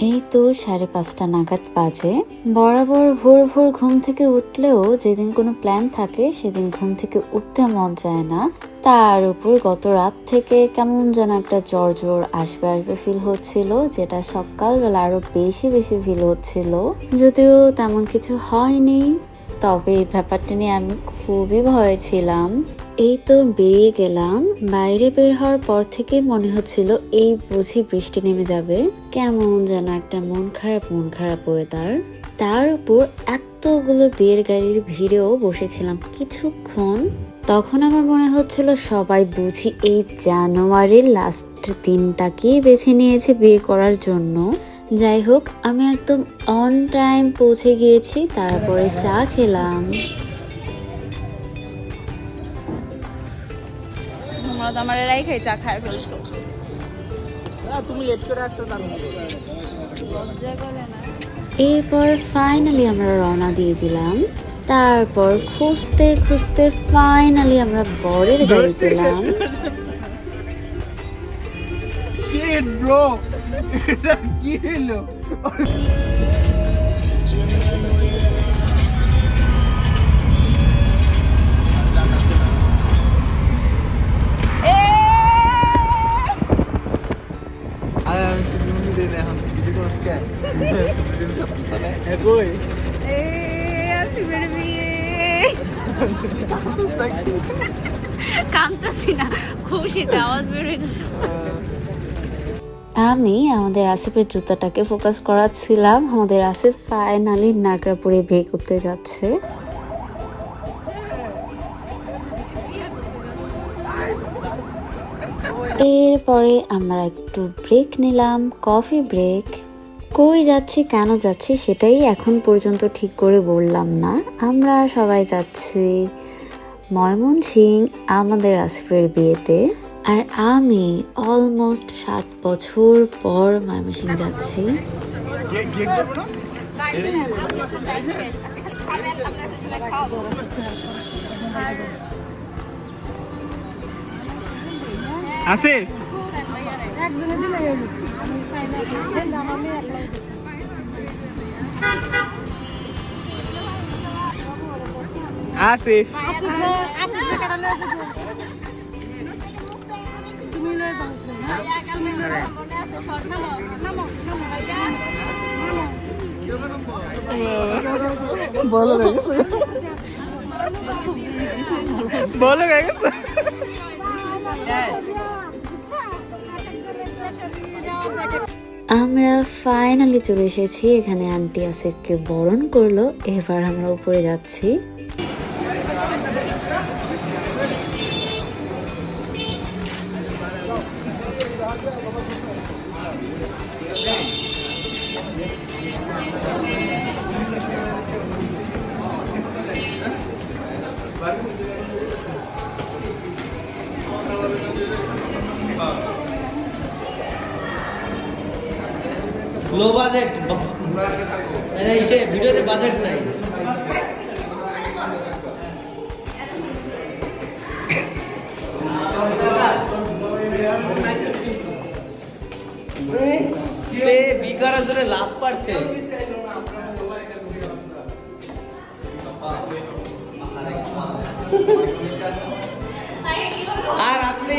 এই তো সাড়ে পাঁচটা নাগাদ বাজে। বরাবর ভোর ভোর ঘুম থেকে উঠলেও যেদিন কোনো প্ল্যান থাকে, সেদিন ঘুম থেকে উঠতে মন যায় না। তার উপর গত রাত থেকে কেমন যেন একটা জ্বর জ্বর আসবে আসবে ফিল হচ্ছিল, যেটা সকালবেলা আরও বেশি বেশি ফিল হচ্ছিল। যদিও তেমন কিছু হয়নি। তবে এই ব্যাপারটা নিয়ে আমি খুবই ভয়ে ছিলাম। এই তো বেরিয়ে গেলাম। বাইরে বের হওয়ার পর থেকে মনে হচ্ছিল এই বুঝি বৃষ্টি নেমে যাবে। কেমন যেন একটা মন খারাপ মন খারাপ ওয়েদার তার উপর এতগুলো বিয়ের গাড়ির ভিড়েও বসেছিলাম কিছুক্ষণ। তখন আমার মনে হচ্ছিল সবাই বুঝি এই জানুয়ারির লাস্ট দিনটাকেই বেছে নিয়েছে বিয়ে করার জন্য। যাই হোক আমি একদম অন টাইম পৌঁছে গিয়েছি তারপরে চা খেলাম। তোমরা তো আমার এরাই খাই চা খায় ফেলছো তুমি লেট করে আসছো লজ্জা করে না এরপর ফাইনালি আমরা রওনা দিয়ে দিলাম। তারপর খুঁজতে খুঁজতে ফাইনালি আমরা বরের গাড়ি পেলাম। কি হলো? দেই না খুশিতে আওয়াজ বের হইতেছে। আমি আমাদের আসিফের জুতাটাকে ফোকাস করাচ্ছিলাম। আমাদের আসিফ ফাইনালি নাগরাপুরে বিয়ে করতে যাচ্ছে। এরপরে আমরা একটু ব্রেক নিলাম কফি ব্রেক কই যাচ্ছি, কেন যাচ্ছি সেটাই এখন পর্যন্ত ঠিক করে বললাম না। আমরা সবাই যাচ্ছি ময়মনসিং আমাদের আসিফের বিয়েতে। আর আমি অলমোস্ট সাত বছর পর ময়মনসিং যাচ্ছি। আছে আছে বলো হয়ে গেছে বলো গেছে আমরা ফাইনালি চলে এসেছি এখানে আন্টি আসিফকে বরণ করল এবার আমরা উপরে যাচ্ছি। লো বাজেট মানে ইসে ভিডিওতে বাজেট নাই। সে বিকারের জন্য লাভ পাচ্ছে। আর আপনি?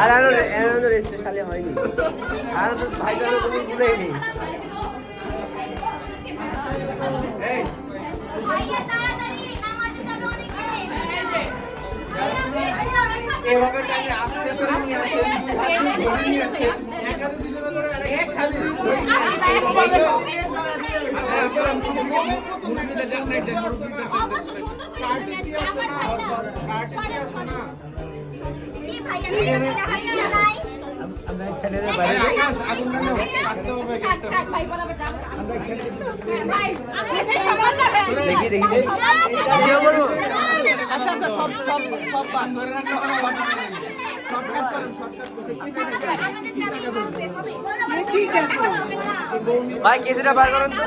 আর আরও আরও রেস্ট হয়নি। আর তো ভাই তো তুমি ভুলেই নেই এই। এভাবে টাইমে আসতে নিয়ে দেখি দেখি। আচ্ছা আচ্ছা সব সব সব ধরে রাখতে ভাই কেসিটা বার করুন। তো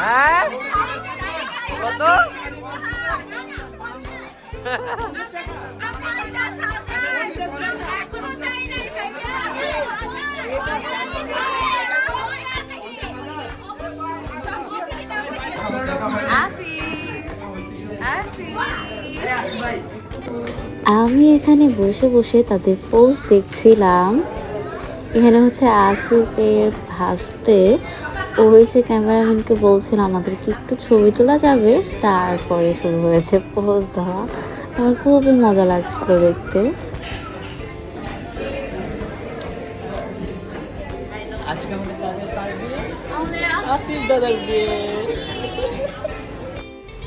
হ্যাঁ? কত? এখানে বসে বসে তাদের পোস্ট দেখছিলাম। এখানে হচ্ছে আসিফের ভাসতে। ও এসে ক্যামেরাম্যানকে বলছিল আমাদেরকে একটু ছবি তোলা যাবে? তারপরে শুরু হয়েছে পোজ দেওয়া। আমার খুবই মজা লাগছিল দেখতে। আজকে আমাদের দাদার বিয়ে।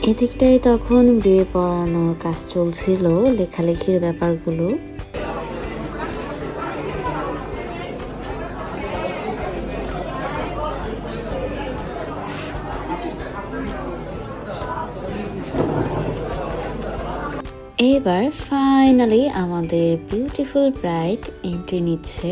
এদিকটাই তখন বিয়ে পড়ানোর কাজ চলছিল, লেখালেখির ব্যাপারগুলো। এবার ফাইনালি আমাদের বিউটিফুল ব্রাইড এন্ট্রি নিচ্ছে।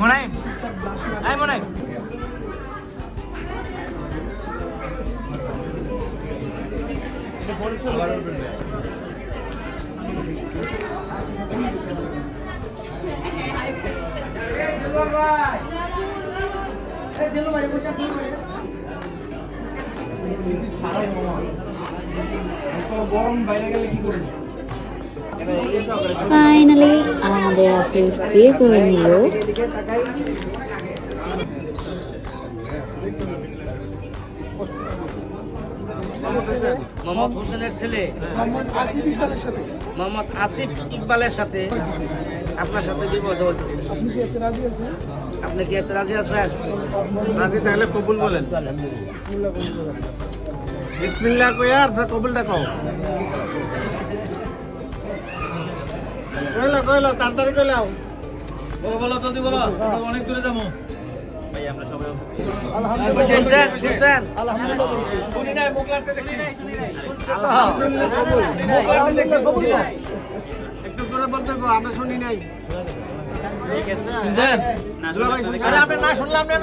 মনাই আই মনাই গরম বাইরে গেলে কি করব ফাইনালি আমাদের আসিফ বিয়ে করে নিল। মোহাম্মদ হোসেনের ছেলে মোহাম্মদ আসিফ ইকবালের সাথে মোহাম্মদ আসিফ ইকবালের সাথে আপনার সাথে বিবাহ হচ্ছে আপনি কি এতে রাজি আছেন আপনি কি এতে রাজি আছেন? রাজি তাহলে কবুল বলেন। বিসমিল্লাহ কই আর ফের কবুলটা কও কইলা কইলা তাড়াতাড়ি কইলাও বলো বলো জলদি বলো অনেক দূরে যাব। ভাই আমরা সবাই শুনছেন শুনছেন? শুনি নাই মুখ লাগতে দেখছি। একটু জোরে বলতে আমরা শুনি নাই। আপনি না শুনলে আপনি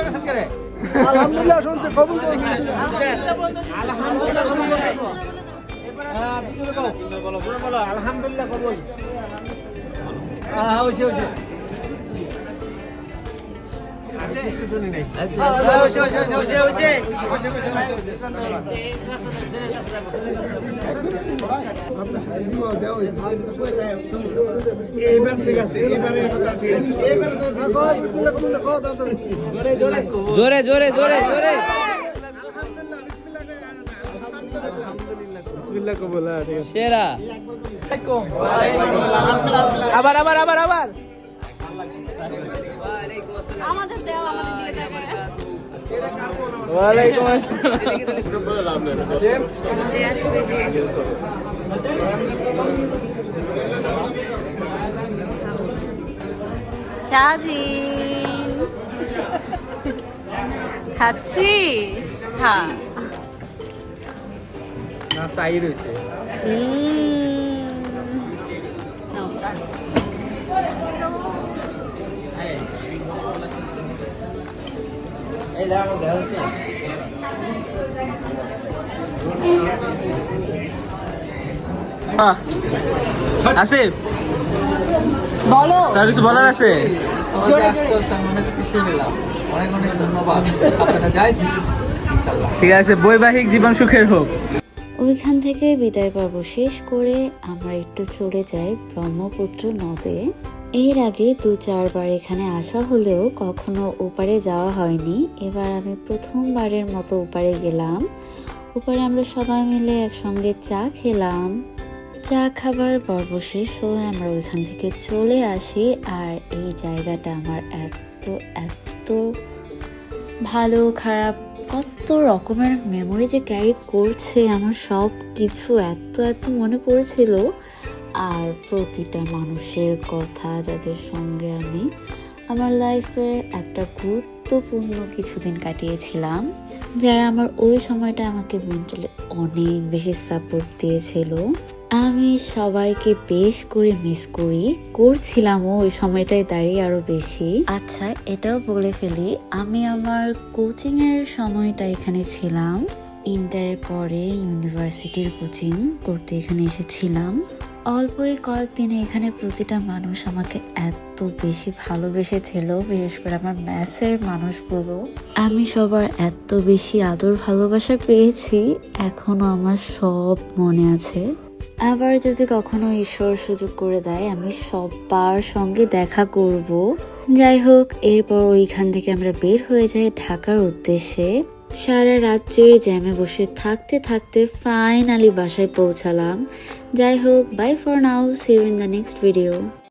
আলহামদুলিল্লাহ শুনছে কবুল আলহামদুলিল্লাহ কবুল হ্যাঁ আলহামদুলিল্লাহ কবুল। হ্যাঁ হয়েছে হইছে। জোরে জোরে জোরে জোরে। হ্যাঁ সেরা। আবার আবার আবার আবার। আমাদের দেওয়া আমাদের দিয়ে যাবে। ওয়ালাইকুম আসসালাম। খাচ্ছিস? খা। না চাই রয়েছে। হুম। আসিফ বলো। তার কিছু বলার আছে? ঠিক আছে বৈবাহিক জীবন সুখের হোক। ওইখান থেকে বিদায় পর্ব শেষ করে আমরা একটু চলে যাই ব্রহ্মপুত্র নদে। এর আগে দু চারবার এখানে আসা হলেও কখনো ওপারে যাওয়া হয়নি। এবার আমি প্রথমবারের মতো ওপারে গেলাম। ওপারে আমরা সবাই মিলে একসঙ্গে চা খেলাম। চা খাবার পর্ব শেষ হয়ে আমরা ওইখান থেকে চলে আসি। আর এই জায়গাটা আমার এত এত ভালো, খারাপ, কত রকমের মেমোরি যে ক্যারি করছে, আমার সব কিছু এত এত মনে পড়েছিল। আর প্রতিটা মানুষের কথা যাদের সঙ্গে আমি আমার লাইফে একটা গুরুত্বপূর্ণ কিছুদিন কাটিয়েছিলাম, যারা আমার ওই সময়টা আমাকে মেন্টালি অনেক বেশি সাপোর্ট দিয়েছিল। আমি সবাইকে বেশ করে মিস করি, করছিলাম ওই সময়টায় দাঁড়িয়ে আরও বেশি। আচ্ছা এটাও বলে ফেলি, আমি আমার কোচিং এর সময়টা এখানে ছিলাম। ইন্টারের পরে ইউনিভার্সিটির কোচিং করতে এখানে এসেছিলাম। অল্পই কয়েকদিনে এখানে প্রতিটা মানুষ আমাকে এত বেশি ভালোবেসেছিল, বিশেষ করে আমার ম্যাথের মানুষগুলো। আমি সবার এত বেশি আদর ভালোবাসা পেয়েছি, এখনও আমার সব মনে আছে। আবার যদি কখনো ঈশ্বর সুযোগ করে দেয়, আমি সবার সঙ্গে দেখা করব। যাই হোক, এরপর ওইখান থেকে আমরা বের হয়ে যাই ঢাকার উদ্দেশ্যে। সারা রাত্রে জ্যামে বসে থাকতে থাকতে ফাইনালি বাসায় পৌঁছালাম। যাই হোক bye for now see you in the next video